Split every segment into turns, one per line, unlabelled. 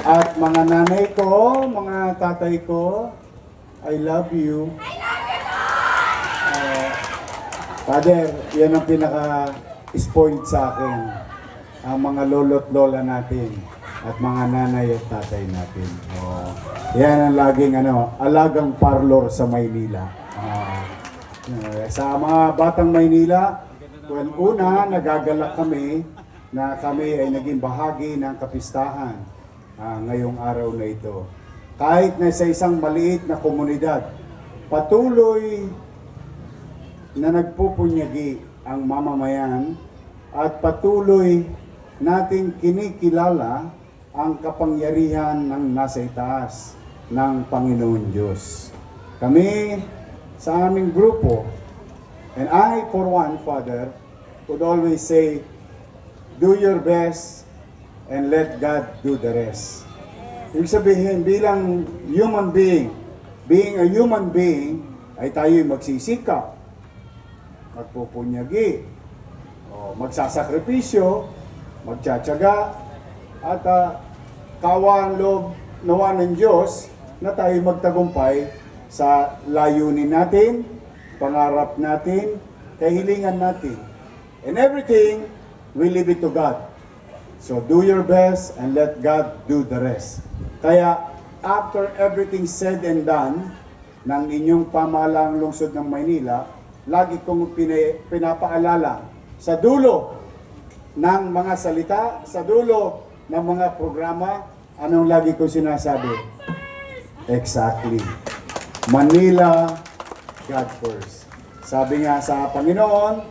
At mga nanay ko, mga tatay ko, I love you. Uh, Father, yan ang pinaka-spoiled sa akin. Ang mga lolo't lola natin at mga nanay at tatay natin. Oh, yan ang laging ano, alagang parlor sa Maynila. Ah, eh, sa mga batang Maynila, well, una, nagagalak kami na kami ay naging bahagi ng kapistahan ah, ngayong araw na ito. Kahit na sa isang maliit na komunidad, patuloy na nagpupunyagi ang mamamayan at patuloy nating kinikilala ang kapangyarihan ng nasa itaas ng Panginoon Diyos. Kami sa aming grupo, and I for one, Father, would always say, do your best and let God do the rest. Ibig sabihin, bilang human being, being a human being, ay tayo'y magsisikap, magpupunyagi, o magsasakripisyo, magtsatsaga, at uh, kawan loob nawa ng Diyos na tayo magtagumpay sa layunin natin, pangarap natin, kahilingan natin. And everything, we leave it to God. So do your best and let God do the rest. Kaya after everything said and done ng inyong pamahalang lungsod ng Maynila, lagi kong pina- pinapaalala sa dulo ng mga salita, sa dulo ng mga programa, anong lagi ko sinasabi? Exactly. Manila, God first. Sabi nga sa Panginoon,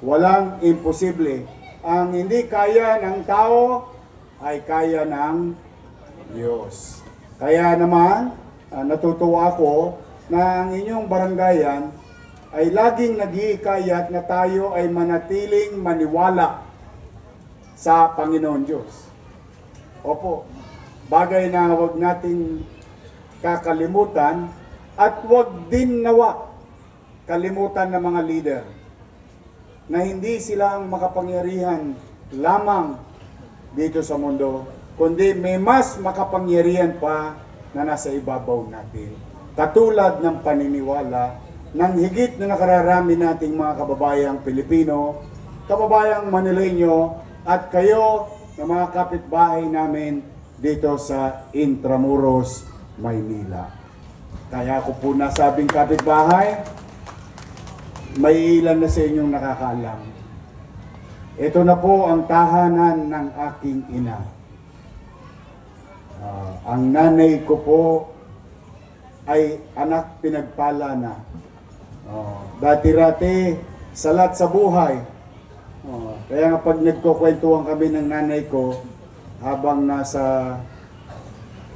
walang imposible. Ang hindi kaya ng tao ay kaya ng Diyos. Kaya naman, ah, natutuwa ako na ang inyong barangayan ay laging nag-iikayat na tayo ay manatiling maniwala sa Panginoon Diyos. Opo, bagay na huwag nating kakalimutan at huwag din nawa kalimutan ng mga leader na hindi sila ang makapangyarihan lamang dito sa mundo, kundi may mas makapangyarihan pa na nasa ibabaw natin. Katulad ng paniniwala ng higit na nakararami nating mga kababayang Pilipino, kababayang Manileño, at kayo na mga kapitbahay namin dito sa Intramuros, Maynila. Kaya ako po nasabing kapitbahay, may ilan na sa inyong nakakaalam. Ito na po ang tahanan ng aking ina. Ah, ang nanay ko po ay anak pinagpala na. Oh, dati-rati, salat sa buhay. Oh, kaya nga pag nagkukwentuhan kami ng nanay ko, habang nasa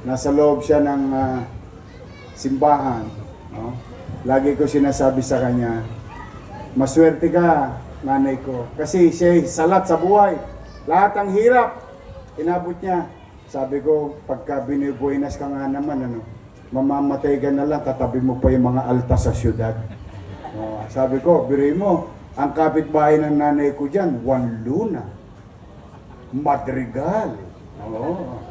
nasa loob siya ng ah, simbahan, no? lagi ko sinasabi sa kanya, maswerte ka, nanay ko. Kasi siya salat sa buhay. Lahat ng hirap, inabot niya. Sabi ko, pagka binibuenas ka nga naman, ano, mamamatay ka na lang, katabi mo pa yung mga alta sa syudad. Oh, sabi ko, biri mo, ang kapitbahay ng nanay ko dyan, Juan Luna. Madrigal. Oo.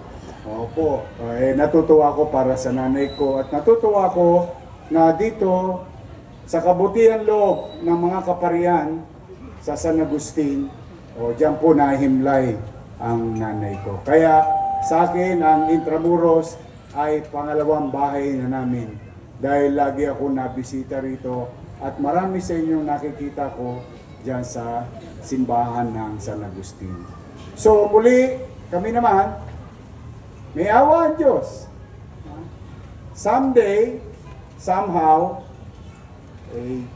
Opo. Eh, natutuwa ko para sa nanay ko at natutuwa ko na dito sa kabutihan loob ng mga kaparian sa San Agustin, o diyan po nahimlay ang nanay ko. Kaya sa akin, ang Intramuros ay pangalawang bahay na namin dahil lagi ako nabisita rito at marami sa inyong nakikita ko diyan sa simbahan ng San Agustin. So muli, kami naman, may awa ang Diyos. Someday, somehow, eh,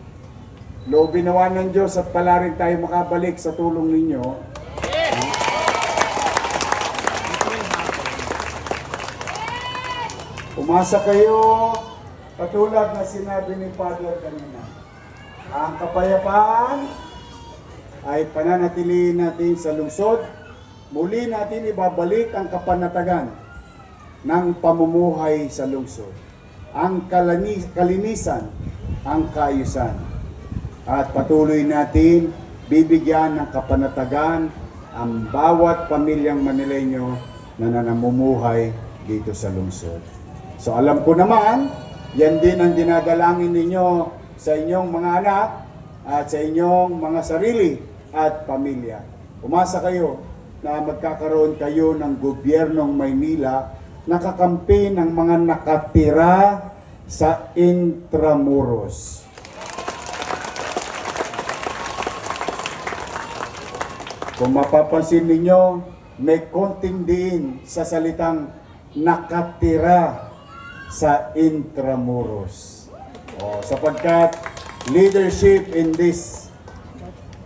loobin nawa ng Diyos at pala tayo makabalik sa tulong ninyo. Umasa kayo, katulad na sinabi ni Father kanina. Ang kapayapaan ay pananatilihin natin sa lungsod. Muli natin ibabalik ang kapanatagan ng pamumuhay sa lungsod. Ang kalinisan, ang kaayusan. At patuloy natin bibigyan ng kapanatagan ang bawat pamilyang Manileño na nanamumuhay dito sa lungsod. So alam ko naman, yan din ang dinadalangin ninyo sa inyong mga anak at sa inyong mga sarili at pamilya. Umasa kayo na magkakaroon kayo ng gobyernong Maynila nakakampi ng mga nakatira sa Intramuros. Kung mapapansin ninyo, may konting diin sa salitang nakatira sa Intramuros. O, sapagkat leadership in this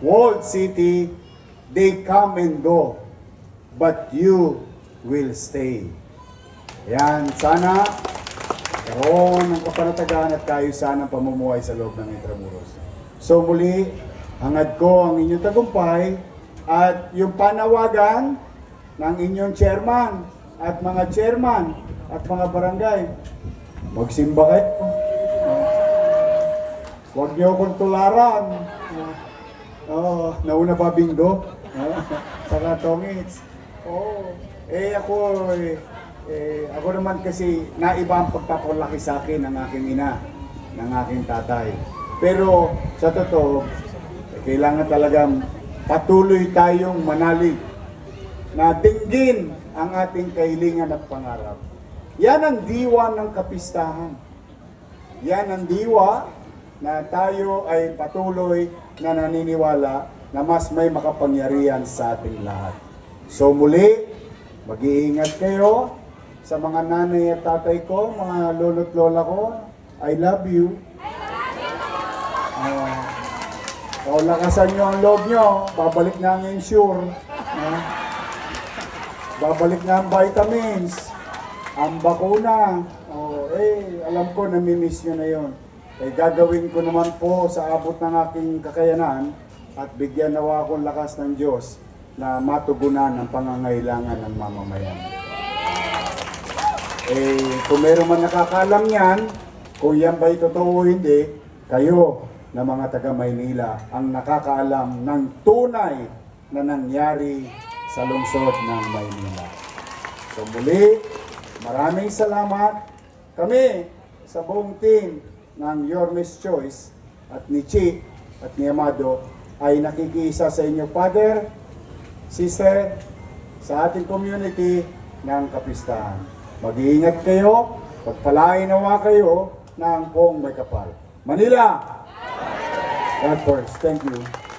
walled city, they come and go, but you will stay. Yan, sana karoon ng kapanatagan at kayo sana pamumuhay sa loob ng Intramuros. So muli, hangad ko ang inyong tagumpay at yung panawagan ng inyong chairman at mga chairman at mga barangay. Magsimba kayo. Huwag niyo akong tularan. Oo, nauna pa bingo. Saka tongits. Oo. Eh ako, eh, eh, ako naman kasi naiba ang pagpapalaki sa akin ng aking ina, ng aking tatay. Pero sa totoo, kailangan talagang patuloy tayong manalig na dinggin ang ating kahilingan at pangarap. Yan ang diwa ng kapistahan. Yan ang diwa na tayo ay patuloy na naniniwala na mas may makapangyarihan sa ating lahat. So muli, mag-iingat kayo sa mga nanay at tatay ko, mga lolo't lola ko. I love you. Uh, o lakasan nyo ang loob nyo, babalik na ang insure. Ah, babalik na ang vitamins, ang bakuna. Oh, eh, alam ko, namimiss nyo na yon. Eh, gagawin ko naman po sa abot ng aking kakayanan at bigyan nawa akong lakas ng Diyos na matugunan ang pangangailangan ng mamamayan. Eh, kung meron man nakakalam yan, kung yan ba'y totoo o hindi, kayo na mga taga Maynila ang nakakaalam ng tunay na nangyari sa lungsod ng Maynila. So muli, maraming salamat. Kami sa buong team ng Your Miss Choice at ni Chi at ni Amado ay nakikiisa sa inyo, Father, Sister, sa ating community ng kapistahan. Mag-iingat kayo, pagpalain nawa kayo ng buong may kapal. Manila! God first. Thank you.